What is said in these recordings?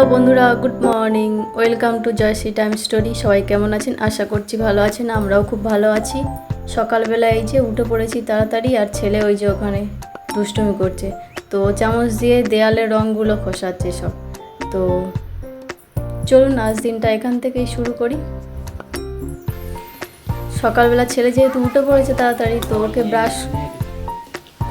Hello বন্ধুরা, good morning. Welcome to Joysi time story. সবাই কেমন আছেন? আশা করছি ভালো আছেন, আমরাও খুব ভালো আছি। সকালবেলা এই যে উঠে পড়েছি তাড়াতাড়ি, আর ছেলে ওই যে ওখানে দুষ্টুমি করছে। তো চামচ দিয়ে দেয়ালের রঙগুলো খসাচ্ছে সব। তো চলুন, আজ দিনটা এখান থেকেই শুরু করি। সকালবেলা ছেলে যেহেতু উঠে পড়েছে তাড়াতাড়ি, তো ওকে ব্রাশ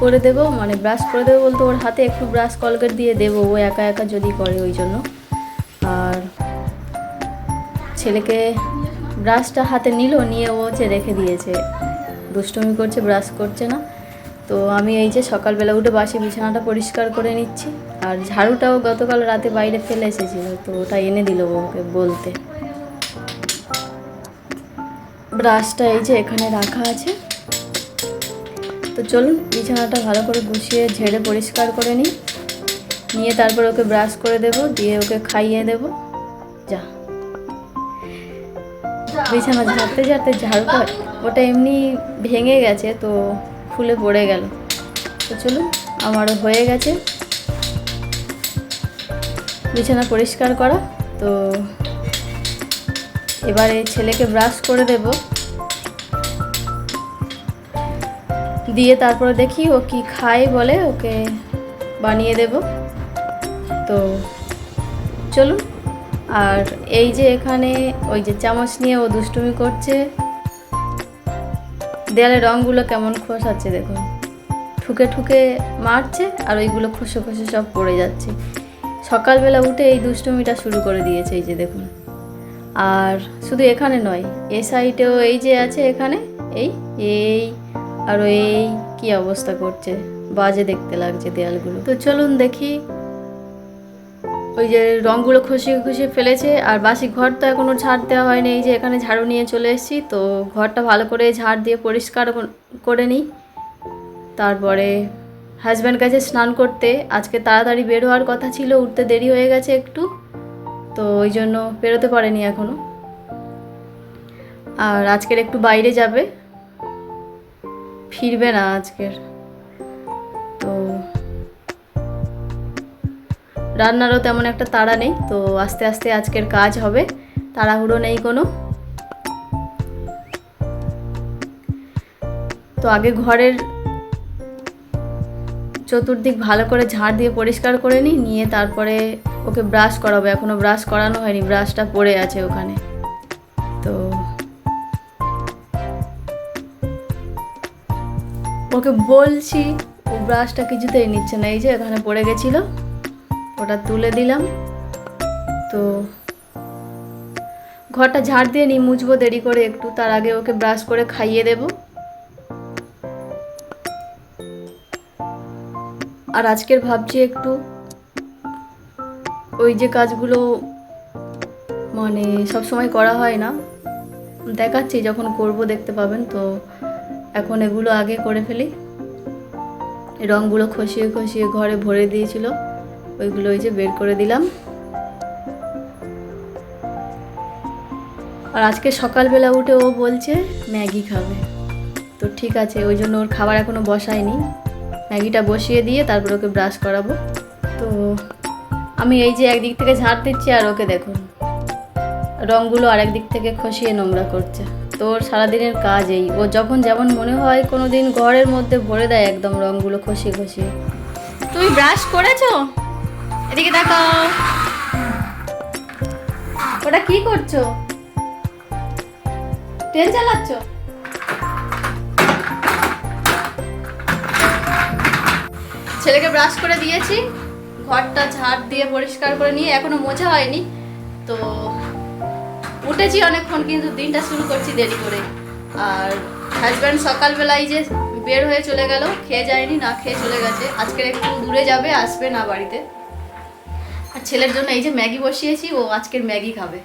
করে দেবো। মানে ব্রাশ করে দেবো বলতে ওর হাতে একটু ব্রাশ কলগেট দিয়ে দেবো, ও একা একা যদি করে ওই জন্য। আর ছেলেকে ব্রাশটা হাতে নিল, নিয়ে ও হচ্ছে রেখে দিয়েছে। দুষ্টুমি করছে ব্রাশ করছে না। তো আমি এই যে সকালবেলা উঠে বাসি বিছানাটা পরিষ্কার করে নিচ্ছি। আর ঝাড়ুটাও গতকাল রাতে বাইরে ফেলে এসেছিল, তো ওটা এনে দিল ওকে বলতে। ব্রাশটা এই যে এখানে রাখা আছে। তো চলুন, বিছানাটা ভালো করে গুছিয়ে, ঝেড়ে পরিষ্কার করে নিই। নিয়ে তারপর ওকে ব্রাশ করে দেব, দিয়ে ওকে খাইয়ে দেব। যা। বিছানা ঝাড়তে ঝাড়তে ঝাড়ুটা ওটা এমনি ভেঙে গেছে, তো ফুলে পড়ে গেল। তো চলুন, আমারও হয়ে গেছে। বিছানা পরিষ্কার করা, তো এবারে ছেলেকে ব্রাশ করে দেবো। দিয়ে তারপরে দেখি ও কি খায় বলে ওকে বানিয়ে দেব। তো চলুন। আর এই যে এখানে ওই যে চামচ নিয়ে ও দুষ্টুমি করছে। দেয়ালে রঙগুলো কেমন খোসাচ্ছে দেখুন। ঠুকে ঠুকে মারছে আর ওইগুলো খসে খসে সব পড়ে যাচ্ছে। সকালবেলা উঠে এই দুষ্টুমিটা শুরু করে দিয়েছে এই যে দেখুন। আর শুধু এখানে নয়, এ সাইডেও এই যে আছে এখানে, এই এই আর এই কি অবস্থা করছে। বাজে দেখতে লাগছে দেয়ালগুলো। তো চলুন দেখি ওই যে রঙগুলো খসিয়ে খুশিয়ে ফেলেছে, আর বাসি ঘর তো এখনও ঝাড় দেওয়া হয়নি, এই যে এখানে ঝাড়ু নিয়ে চলে এসেছি, তো ঘরটা ভালো করে ঝাড় দিয়ে পরিষ্কার করে নিই। তারপরে হাজব্যান্ড কাছে স্নান করতে, আজকে তাড়াতাড়ি বের হওয়ার কথা ছিল, উঠতে দেরি হয়ে গেছে একটু, তো ওই জন্য বেরোতে পারেনি এখনও আর আজকের একটু বাইরে যাবে, ফিরবে না আজকের। রান্নারও তেমন একটা তাড়া নেই, তো আস্তে আস্তে আজকের কাজ হবে। তাড়াহুড়ো নেই কোনো। তো আগে ঘরের চতুর্দিক ভালো করে ঝাড় দিয়ে পরিষ্কার করে নিই, নিয়ে তারপরে ওকে ব্রাশ করাবো। এখনও ব্রাশ করানো হয়নি, ব্রাশটা পড়ে আছে ওখানে। তো ওকে বলছি, ও ব্রাশটা কিছুতেই নিচ্ছে না, এই যে এখানে পড়ে গেছিল। ওটা তুলে দিলাম। তো ঘরটা ঝাড় দিয়ে নিই, মুছবো দেরি করে একটু, তার আগে ওকে ব্রাশ করে খাইয়ে দেব। আর আজকের ভাবছি একটু ওই যে কাজগুলো মানে সব সময় করা হয় না, দেখাচ্ছি যখন করব, দেখতে পাবেন। তো এখন এগুলো আগে করে ফেলি। রঙগুলো খসিয়ে খসিয়ে ঘরে ভরে দিয়েছিল। ওইগুলো ওই যে বের করে দিলাম। আর আজকে সকালবেলা উঠে ও বলছে ম্যাগি খাবে। তো ঠিক আছে, ওই জন্য ওর খাবার এখনও বসায়নি। ম্যাগিটা বসিয়ে দিয়ে তারপর ওকে ব্রাশ করাবো। তো আমি এই যে একদিক থেকে ঝাড় দিচ্ছি আর ওকে দেখুন। রঙগুলো আরেক দিক থেকে খসিয়ে নোংরা করছে। তো ওর সারাদিনের কাজ এই। ও যখন যেমন মনে হয় কোনো দিন ঘরের মধ্যে ভরে দেয় একদম রঙগুলো খসিয়ে খসিয়ে। তুমি ব্রাশ করেছ? এদিকে দেখাও ওটা কি করছ? ট্রেন চালাচ্ছ? ছেলেকে ব্রাশ করে দিয়েছি। ঘরটা ঝাড় দিয়ে পরিষ্কার করে নিয়ে এখনও মোছা হয়নি। তো উঠেছি অনেকক্ষণ, কিন্তু দিনটা শুরু করছি দেরি করে। আর হাজব্যান্ড সকালবেলায় যে বের হয়ে চলে গেল, খেয়ে যায়নি, না খেয়ে চলে গেছে। আজকের একটু দূরে যাবে, আসবে না বাড়িতে। আর ছেলের জন্য এই যে ম্যাগি বসিয়েছি, ও আজকের ম্যাগি খাবে।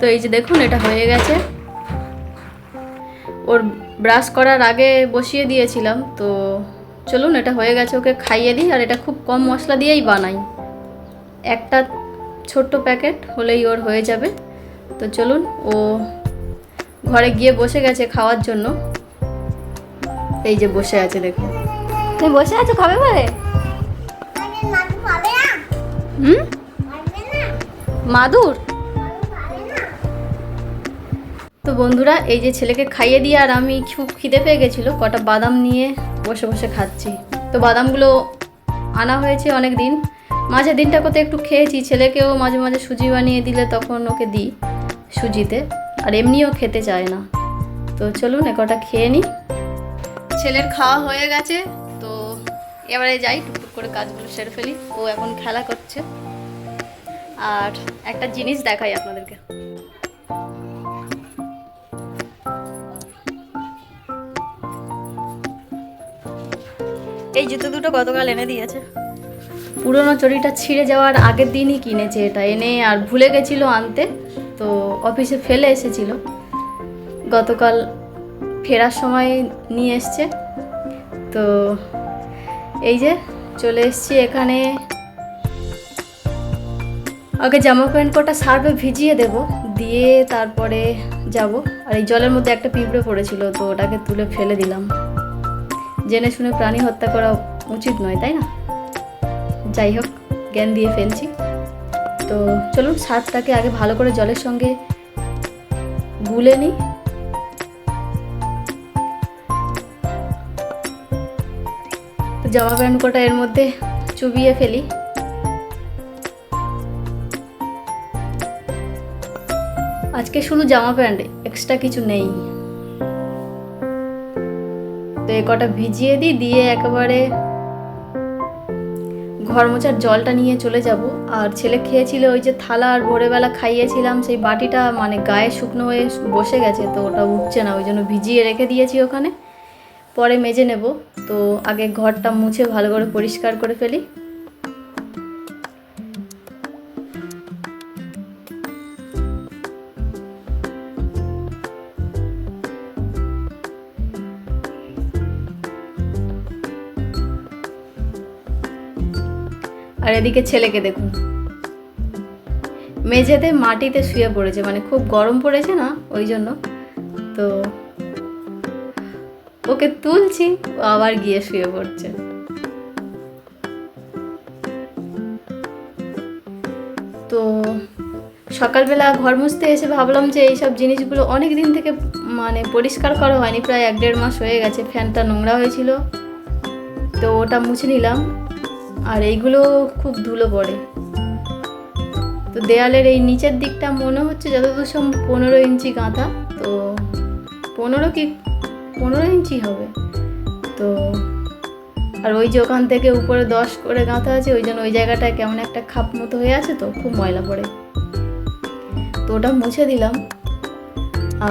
তো এই যে দেখুন, এটা হয়ে গেছে। ওর ব্রাশ করার আগে বসিয়ে দিয়েছিলাম, তো চলুন, এটা হয়ে গেছে, ওকে খাইয়ে দিই। আর এটা খুব কম মশলা দিয়েই বানাই। একটা ছোট্ট প্যাকেট হলেই ওর হয়ে যাবে। তো চলুন, ও ঘরে গিয়ে বসে গেছে খাওয়ার জন্য। এই যে বসে আছে, দেখুন। তুমি বসে আছো, খাবে বলে হুম? মাদুর? তো বন্ধুরা, এই যে ছেলেকে খাইয়ে দিয়ে আর আমি খুব খিদে পেয়ে গেছিল, কটা বাদাম নিয়ে বসে বসে খাচ্ছি। তো বাদামগুলো আনা হয়েছে অনেক দিন মাঝে দিনটা কত একটু খেয়েছি, ছেলেকেও মাঝে মাঝে সুজি বানিয়ে দিলে তখন ওকে দিই সুজিতে। আর এমনিও খেতে চায় না। তো চলুন কটা খেয়ে নিই। ছেলের খাওয়া হয়ে গেছে, তো এবারে যাই। করে কাজগুলো সেরে ফেলি। ও এখন খেলা করছে। আর একটা জিনিস দেখাই আপনাদেরকে। এই জুতো দুটো গতকাল এনে দিয়েছে। পুরনো চড়িটা ছিঁড়ে যাওয়ার আগের দিনই কিনেছে এটা। এনে আর ভুলে গেছিল আনতে। তো অফিসে ফেলে এসেছিল। গতকাল ফেরার সময় নিয়ে এসছে। তো এই যে চলে এসছি এখানে। আগে জামা প্যান্ট কটা সার্ফে ভিজিয়ে দেব, দিয়ে তারপরে যাব। আর এই জলের মধ্যে একটা পিঁপড়ে পড়েছিল, তো ওটাকে তুলে ফেলে দিলাম। জেনে শুনে প্রাণী হত্যা করা উচিত নয়, তাই না? যাই হোক, জ্ঞান দিয়ে ফেলছি। তো চলুন সার্ফটাকে আগে ভালো করে জলের সঙ্গে গুলে নিই। জামা প্যান্ট কটা এর মধ্যে চুবিয়ে ফেলি। আজকে শুধু জামা প্যান্ট এক্সট্রা কিছু নেই। তো এ কটা ভিজিয়ে দিই, দিয়ে একেবারে ঘর মোছার জলটা নিয়ে চলে যাব। আর ছেলে খেয়েছিল ওই যে থালা আর ভোরবেলা খাইয়েছিলাম, সেই বাটিটা মানে গায়ে শুকনো হয়ে বসে গেছে, তো ওটা উঠছে না, ওই জন্য ভিজিয়ে রেখে দিয়েছি ওখানে। পরে মেজে নেব। তো আগে ঘরটা মুছে ভালো করে পরিষ্কার করে ফেলি। আর এদিকে ছেলেকে দেখুন। মেঝেতে মাটিতে শুয়ে পড়েছে মানে খুব গরম পড়েছে না, ওই জন্য। তো ওকে তুলছি আবার গিয়ে শুয়ে পড়ছে। তো সকালবেলা ঘর মুছতে এসে ভাবলাম যে এইসব জিনিসগুলো অনেক দিন থেকে মানে পরিষ্কার করা হয়নি, প্রায় এক দেড় মাস হয়ে গেছে, ফ্যানটা নোংরা হয়েছিল। তো ওটা মুছে নিলাম, আর এইগুলো খুব ধুলো পড়ে। তো দেয়ালের এই নিচের দিকটা মনে হচ্ছে যতদূর সম্ভব পনেরো ইঞ্চি গাঁথা, তো পনেরো কি পনেরো ইঞ্চি হবে। তো আর ওই যে ওখান থেকে উপরে দশ করে গাঁথা আছে, ওই জন্য ওই জায়গাটা কেমন একটা খাপ মতো হয়ে আছে তো, খুব ময়লা পড়ে। তো ওটা মুছে দিলাম।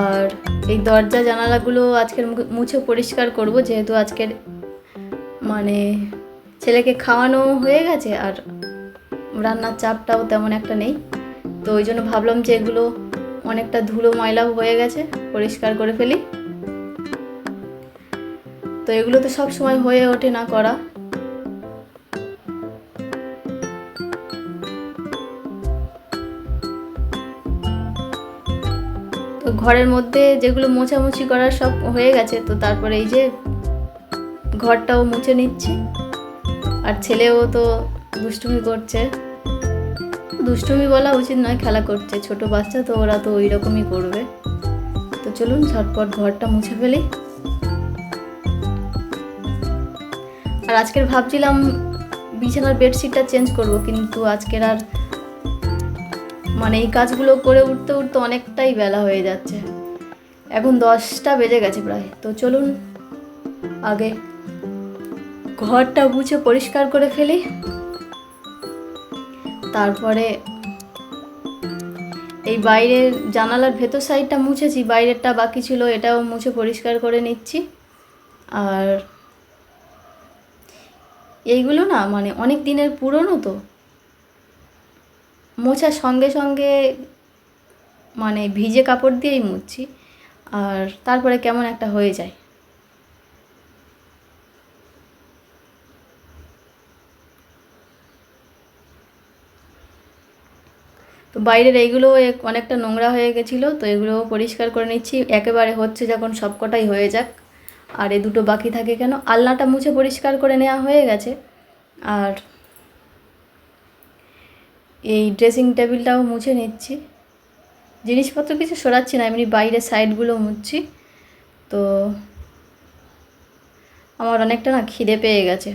আর এই দরজা জানালাগুলো আজকের মুছে পরিষ্কার করব, যেহেতু আজকের মানে ছেলেকে খাওয়ানো হয়ে গেছে আর রান্নার চাপটাও তেমন একটা নেই। তো ওই জন্য ভাবলাম যে এগুলো অনেকটা ধুলো ময়লাও হয়ে গেছে, পরিষ্কার করে ফেলি। তো এগুলো তো সব সময় হয়ে ওঠে না করা। তো ঘরের মধ্যে যেগুলো মোছামুছি করার সব হয়ে গেছে, তো তারপরে এই যে ঘরটাও মুছে নিচ্ছি। আর ছেলেও তো দুষ্টুমি করছে। দুষ্টুমি বলা উচিত নয়, খেলা করছে। ছোট বাচ্চা তো ওরা তো ওই রকমই করবে। তো চলুন ঝটপট ঘরটা মুছে ফেলি। আর আজকের ভাবছিলাম বিছানার বেডশিটটা চেঞ্জ করব, কিন্তু আজকের আর মানে এই কাজগুলো করে উঠতে উঠতে অনেকটাই বেলা হয়ে যাচ্ছে। এখন দশটা বেজে গেছে প্রায়, তো চলুন আগে ঘরটা মুছে পরিষ্কার করে ফেলি। তারপরে এই বাইরের জানালার ভেতর সাইডটা মুছেছি, বাইরেরটা বাকি ছিল, এটাও মুছে পরিষ্কার করে নিচ্ছি। আর এইগুলো না মানে অনেক দিনের পুরনো তো। মোছার সঙ্গে সঙ্গে মানে ভিজে কাপড় দিয়েই মুছছি, আর তারপরে কেমন একটা হয়ে যায়। তো বাইরের এইগুলো অনেকটা নোংরা হয়ে গেছিল, তো এগুলো পরিষ্কার করে নিচ্ছি। একেবারে হচ্ছে যখন সবকটাই হয়ে যাক আর এ দুটো বাকি থাকে কেন? আলনাটা মুছে পরিষ্কার করে নেওয়া হয়ে গেছে। আর এই ড্রেসিং টেবিলটাও মুছে নিচ্ছি। জিনিসপত্র কিছু সরাচ্ছি না, এমনি বাইরের সাইডগুলো মুছছি। তো আমার অনেকটা না খিদে পেয়ে গেছে।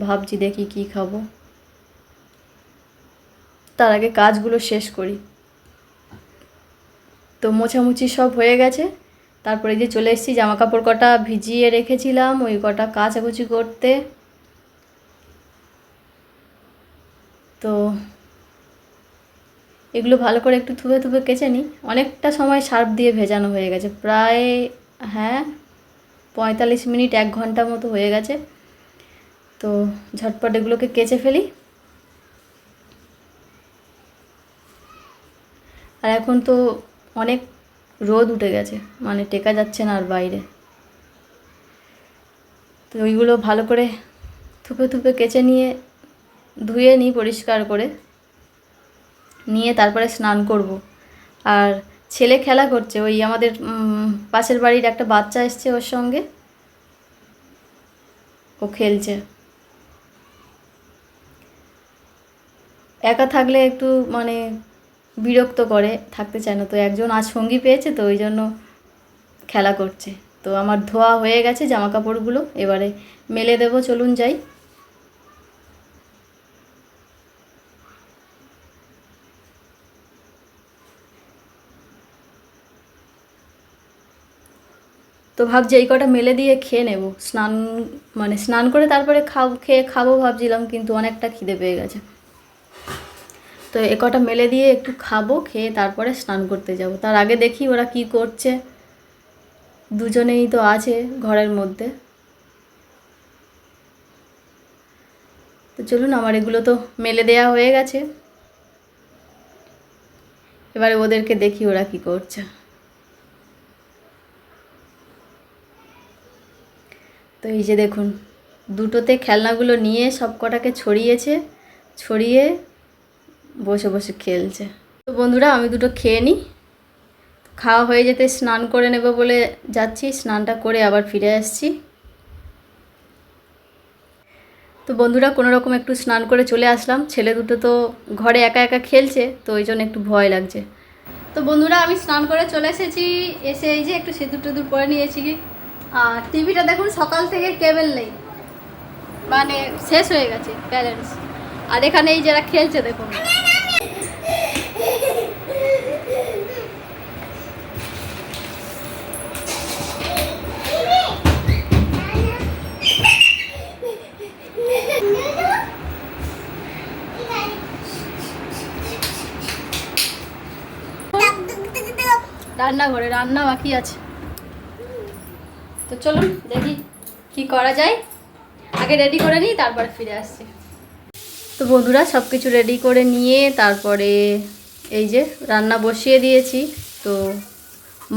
ভাবছি দেখি কী খাব। তার আগে কাজগুলো শেষ করি। তো মোছামুছি সব হয়ে গেছে। তারপরে যে চলে এসেছি জামা কাপড় কটা ভিজিয়ে রেখেছিলাম, ওই কটা কাচাকুচি করতে। তো এগুলো ভালো করে একটু থুবে থুবে কেচে নিই। অনেকটা সময় সার্ফ দিয়ে ভেজানো হয়ে গেছে, প্রায় হ্যাঁ পঁয়তাল্লিশ মিনিট, এক ঘণ্টা মতো হয়ে গেছে। তো ঝটপট এগুলোকে কেচে ফেলি। আর এখন তো অনেক রোদ উঠে গেছে। মানে টেকা যাচ্ছে না আর বাইরে। তো ওইগুলো ভালো করে থুপে থুপে কেচে নিয়ে, ধুয়ে নিই পরিষ্কার করে। নিয়ে তারপরে স্নান করব। আর ছেলে খেলা করছে, ওই আমাদের পাশের বাড়ির একটা বাচ্চা এসছে ওর সঙ্গে। ও খেলছে। একা থাকলে একটু মানে বিরক্ত করে, থাকতে চায় না। তো একজন আজ সঙ্গী পেয়েছে, তো ওই জন্য খেলা করছে। তো আমার ধোয়া হয়ে গেছে জামা কাপড়গুলো এবারে মেলে দেবো, চলুন যাই। তো ভাবছি এই কটা মেলে দিয়ে খেয়ে নেব। স্নান মানে স্নান করে তারপরে খাব খেয়ে খাব ভাবছিলাম, কিন্তু অনেকটা খিদে পেয়ে গেছে। তো এ কটা মেলে দিয়ে একটু খাব, খেয়ে তারপরে স্নান করতে যাব। তার আগে দেখি ওরা কি করছে। দুজনেই তো আছে ঘরের মধ্যে। তো চলুন, আমার এগুলো তো মেলে দেয়া হয়ে গেছে। এবারে ওদেরকে দেখি ওরা কি করছে। তো এই যে দেখুন, দুটোতে খেলনাগুলো নিয়ে সব কটাকে ছড়িয়েছে। ছড়িয়ে বসে বসে খেলছে। তো বন্ধুরা, আমি দুটো খেয়ে নিই। খাওয়া হয়ে যেতে স্নান করে নেব বলে যাচ্ছি। স্নানটা করে আবার ফিরে আসছি। তো বন্ধুরা কোনো রকম একটু স্নান করে চলে আসলাম। ছেলে দুটো তো ঘরে একা একা খেলছে, তো ওই জন্য একটু ভয় লাগছে। তো বন্ধুরা, আমি স্নান করে চলে এসেছি। এসে এই যে একটু সেদুর টেদুর পরে নিয়েছি। আর টিভিটা দেখুন, সকাল থেকে কেবল নেই। মানে শেষ হয়ে গেছে ব্যালেন্স আর এখানে এই যারা খেলছে, দেখুন। রান্নাঘরে, রান্না বাকি আছে। তো চলুন দেখি কি করা যায়। আগে রেডি করে নিই, তারপরে ফিরে আসছি। তো বন্ধুরা সব কিছু রেডি করে নিয়ে তারপরে এই যে রান্না বসিয়ে দিয়েছি। তো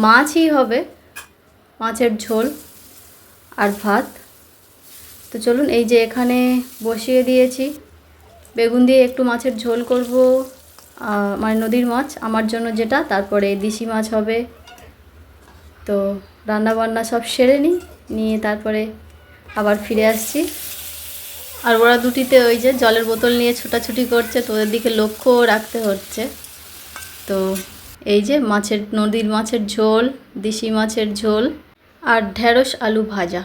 মাছই হবে, মাছের ঝোল আর ভাত। তো চলুন এই যে এখানে বসিয়ে দিয়েছি। বেগুন দিয়ে একটু মাছের ঝোল করব। মানে নদীর মাছ, আমার জন্য যেটা, তারপরে দিশি মাছ হবে। তো রান্না বান্না সব সেরে নিই, নিয়ে তারপরে আবার ফিরে আসছি। আর ওরা দুটিতে ওই যে জলের বোতল নিয়ে ছোটাছুটি করছে, তো ওদের দিকে লক্ষ্য রাখতে হচ্ছে। তো এই যে মাছের, নদীর মাছের ঝোল, দেশি মাছের ঝোল, আর ঢেঁড়স আলু ভাজা।